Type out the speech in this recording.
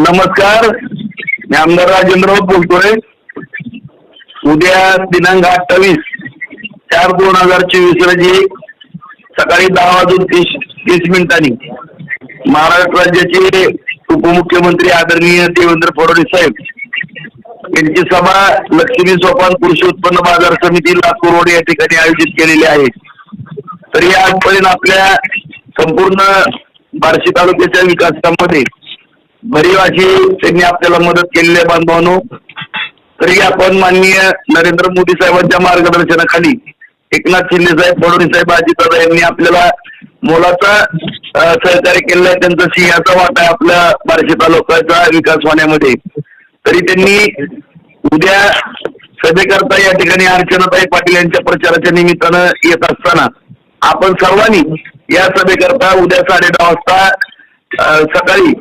नमस्कार. मी आमदार राजेंद्र राऊत बोलतोय उद्या दिनांक अठ्ठावीस चार दोन हजार चोवीस रोजी सकाळी दहा वाजून तीस तीस मिनिटांनी महाराष्ट्र राज्याचे उपमुख्यमंत्री आदरणीय देवेंद्र फडणवीस साहेब यांची सभा लक्ष्मी सोपान कृषी उत्पन्न बाजार समिती लातूर रोड या ठिकाणी आयोजित केलेली आहे. तर या आजपर्यंत आपल्या संपूर्ण बार्शी तालुक्याच्या विकासामध्ये भरीव अशी त्यांनी आपल्याला मदत केलेली आहे बांधवांनो. तरी आपण माननीय नरेंद्र मोदी साहेबांच्या मार्गदर्शनाखाली एकनाथ शिंदे साहेब फडणवीस साहेब अजितदादा यांनी आपल्याला मोलाचा सहकार्य केलेलं आहे. त्यांचा सिंहाचा वाटा आहे आपल्या बार्शी तालुक्याचा विकास होण्यामध्ये. तरी त्यांनी उद्या सभेकरता या ठिकाणी अर्चनाताई पाटील यांच्या प्रचाराच्या निमित्तानं येत असताना आपण सर्वांनी या सभेकरता उद्या साडे दहा वाजता सकाळी